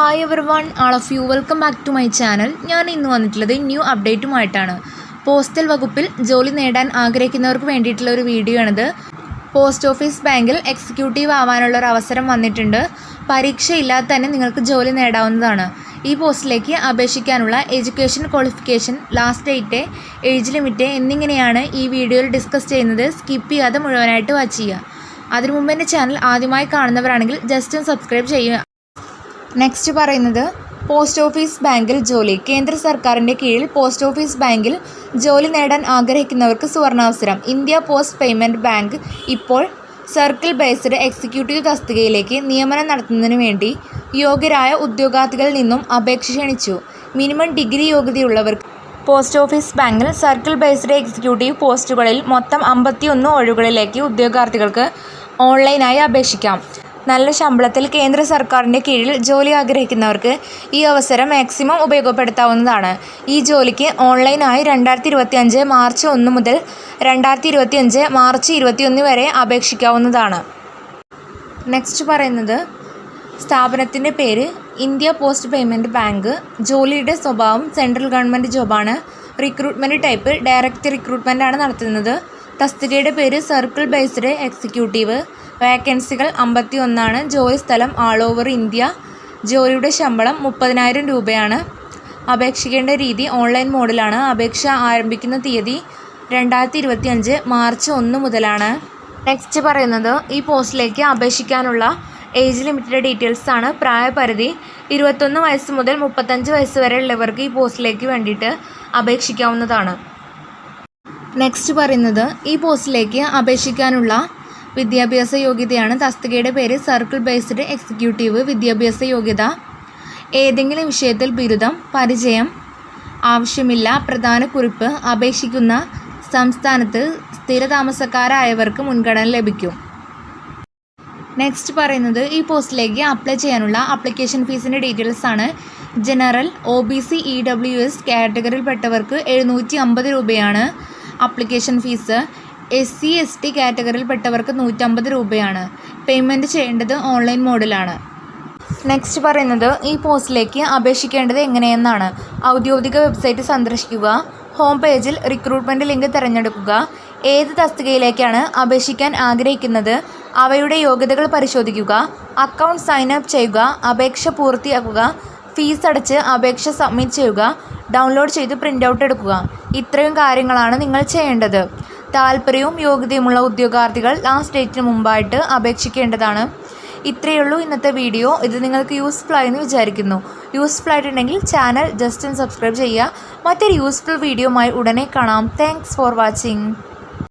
Hi everyone all of you welcome back to my channel ഞാൻ ഇന്ന് വന്നിട്ടുള്ളത് new അപ്ഡേറ്റുമായിട്ടാണ് postal വകുപ്പിൽ ജോലി നേടാൻ ആഗ്രഹിക്കുന്നവർക്ക് വേണ്ടിയിട്ടുള്ള ഒരു വീഡിയോ ആണിത്. പോസ്റ്റ് ഓഫീസ് ബാങ്കിൽ എക്സിക്യൂട്ടീവ് ആവാനുള്ള ഒരു അവസരം വന്നിട്ടുണ്ട്. പരീക്ഷയില്ലാതെ തന്നെ നിങ്ങൾക്ക് ജോലി നേടാവുന്നതാണ്. ഈ പോസ്റ്റിലേക്ക് അപേക്ഷിക്കാനുള്ള education qualification last date age limit എന്നിങ്ങനെയാണ് ഈ വീഡിയോയിൽ ഡിസ്കസ് ചെയ്യുന്നത്. സ്കിപ്പ് ചെയ്യാതെ മുഴുവനായിട്ട് വാച്ച് ചെയ്യുക. അതിനു മുമ്പ് എന്റെ ചാനൽ ആദ്യമായി കാണുന്നവരാണെങ്കിൽ ജസ്റ്റ് ഒന്ന് സബ്സ്ക്രൈബ് ചെയ്യുക. നെക്സ്റ്റ് പറയുന്നത് പോസ്റ്റ് ഓഫീസ് ബാങ്കിൽ ജോലി. കേന്ദ്ര സർക്കാരിന്റെ കീഴിൽ പോസ്റ്റ് ഓഫീസ് ബാങ്കിൽ ജോലി നേടാൻ ആഗ്രഹിക്കുന്നവർക്ക് സുവർണാവസരം. ഇന്ത്യ പോസ്റ്റ് പേയ്മെന്റ് ബാങ്ക് ഇപ്പോൾ സർക്കിൾ ബേസ്ഡ് എക്സിക്യൂട്ടീവ് തസ്തികയിലേക്ക് നിയമനം നടത്തുന്നതിന് വേണ്ടി യോഗ്യരായ ഉദ്യോഗാർത്ഥികളിൽ നിന്നും അപേക്ഷ ക്ഷണിച്ചു. മിനിമം ഡിഗ്രി യോഗ്യതയുള്ളവർക്ക് പോസ്റ്റ് ഓഫീസ് ബാങ്കിൽ സർക്കിൾ ബേസ്ഡ് എക്സിക്യൂട്ടീവ് പോസ്റ്റുകളിൽ മൊത്തം അമ്പത്തിയൊന്ന് ഒഴിവുകളിലേക്ക് ഉദ്യോഗാർത്ഥികൾക്ക് ഓൺലൈനായി അപേക്ഷിക്കാം. നല്ല ശമ്പളത്തിൽ കേന്ദ്ര സർക്കാരിന്റെ കീഴിൽ ജോലി ആഗ്രഹിക്കുന്നവർക്ക് ഈ അവസരം മാക്സിമം ഉപയോഗപ്പെടുത്താവുന്നതാണ്. ഈ ജോലിക്ക് ഓൺലൈനായി രണ്ടായിരത്തി ഇരുപത്തിയഞ്ച് മാർച്ച് ഒന്ന് മുതൽ രണ്ടായിരത്തി ഇരുപത്തിയഞ്ച് മാർച്ച് ഇരുപത്തിയൊന്ന് വരെ അപേക്ഷിക്കാവുന്നതാണ്. നെക്സ്റ്റ് പറയുന്നത് സ്ഥാപനത്തിന്റെ പേര് ഇന്ത്യ പോസ്റ്റ് പേയ്മെന്റ് ബാങ്ക്. ജോലിയുടെ സ്വഭാവം സെൻട്രൽ ഗവൺമെന്റ് ജോബാണ്. റിക്രൂട്ട്മെന്റ് ടൈപ്പ് ഡയറക്റ്റ് റിക്രൂട്ട്മെന്റ് ആണ് നടത്തുന്നത്. തസ്തികയുടെ പേര് സർക്കിൾ ബേസ്ഡ് എക്സിക്യൂട്ടീവ്. വേക്കൻസികൾ അമ്പത്തി ഒന്നാണ് ജോലി സ്ഥലം ആൾ ഓവർ ഇന്ത്യ. ജോലിയുടെ ശമ്പളം മുപ്പതിനായിരം രൂപയാണ്. അപേക്ഷിക്കേണ്ട രീതി ഓൺലൈൻ മോഡിലാണ്. അപേക്ഷ ആരംഭിക്കുന്ന തീയതി രണ്ടായിരത്തി ഇരുപത്തി അഞ്ച് മാർച്ച് ഒന്ന് മുതലാണ്. നെക്സ്റ്റ് പറയുന്നത് ഈ പോസ്റ്റിലേക്ക് അപേക്ഷിക്കാനുള്ള ഏജ് ലിമിറ്റഡ് ഡീറ്റെയിൽസ് ആണ്. പ്രായപരിധി ഇരുപത്തൊന്ന് വയസ്സ് മുതൽ മുപ്പത്തഞ്ച് വയസ്സ് വരെ ഉള്ളവർക്ക് ഈ പോസ്റ്റിലേക്ക് വേണ്ടിയിട്ട് അപേക്ഷിക്കാവുന്നതാണ്. നെക്സ്റ്റ് പറയുന്നത് ഈ പോസ്റ്റിലേക്ക് അപേക്ഷിക്കാനുള്ള വിദ്യാഭ്യാസ യോഗ്യതയാണ് തസ്തികയുടെ പേര് സർക്കിൾ ബേസ്ഡ് എക്സിക്യൂട്ടീവ് വിദ്യാഭ്യാസ യോഗ്യത. ഏതെങ്കിലും വിഷയത്തിൽ ബിരുദം പരിചയം ആവശ്യമില്ല പ്രധാന കുറിപ്പ് അപേക്ഷിക്കുന്ന സംസ്ഥാനത്ത് സ്ഥിരതാമസക്കാരായവർക്ക് മുൻഗണന ലഭിക്കും. നെക്സ്റ്റ് പറയുന്നത് ഈ പോസ്റ്റിലേക്ക് അപ്ലൈ ചെയ്യാനുള്ള അപ്ലിക്കേഷൻ ഫീസിന്റെ ഡീറ്റെയിൽസ് ആണ്. General O B C E W S കാറ്റഗറിയിൽപ്പെട്ടവർക്ക് എഴുന്നൂറ്റി അമ്പത് രൂപയാണ്. Application fees S C S T കാറ്റഗറിയിൽപ്പെട്ടവർക്ക് നൂറ്റമ്പത് രൂപയാണ്. പേയ്മെന്റ് ചെയ്യേണ്ടത് ഓൺലൈൻ മോഡിലാണ് നെക്സ്റ്റ് പറയുന്നത് ഈ പോസ്റ്റിലേക്ക് അപേക്ഷിക്കേണ്ടത് എങ്ങനെയെന്നാണ്. ഔദ്യോഗിക വെബ്സൈറ്റ് സന്ദർശിക്കുക ഹോം പേജിൽ റിക്രൂട്ട്മെന്റ് ലിങ്ക് തിരഞ്ഞെടുക്കുക ഏത് തസ്തികയിലേക്കാണ് അപേക്ഷിക്കാൻ ആഗ്രഹിക്കുന്നത് അവയുടെ യോഗ്യതകൾ പരിശോധിക്കുക അക്കൗണ്ട് സൈൻ അപ്പ് ചെയ്യുക അപേക്ഷ പൂർത്തിയാക്കുക ഫീസ് അടച്ച് അപേക്ഷ സബ്മിറ്റ് ചെയ്യുക ഡൗൺലോഡ് ചെയ്ത് പ്രിന്റ് ഔട്ട് എടുക്കുക. ഇത്രയും കാര്യങ്ങളാണ് നിങ്ങൾ ചെയ്യേണ്ടത്. താല്പര്യവും യോഗ്യതയുമുള്ള ഉദ്യോഗാർത്ഥികൾ ലാസ്റ്റ് ഡേറ്റിന് മുമ്പായിട്ട് അപേക്ഷിക്കേണ്ടതാണ്. ഇത്രയേ ഉള്ളൂ ഇന്നത്തെ വീഡിയോ ഇത് നിങ്ങൾക്ക് യൂസ്ഫുൾ ആയെന്ന് വിചാരിക്കുന്നു. യൂസ്ഫുൾ ആയിട്ടുണ്ടെങ്കിൽ ചാനൽ ജസ്റ്റ് സബ്സ്ക്രൈബ് ചെയ്യുക. മറ്റൊരു യൂസ്ഫുൾ വീഡിയോയുമായി ഉടനെ കാണാം. Thanks for watching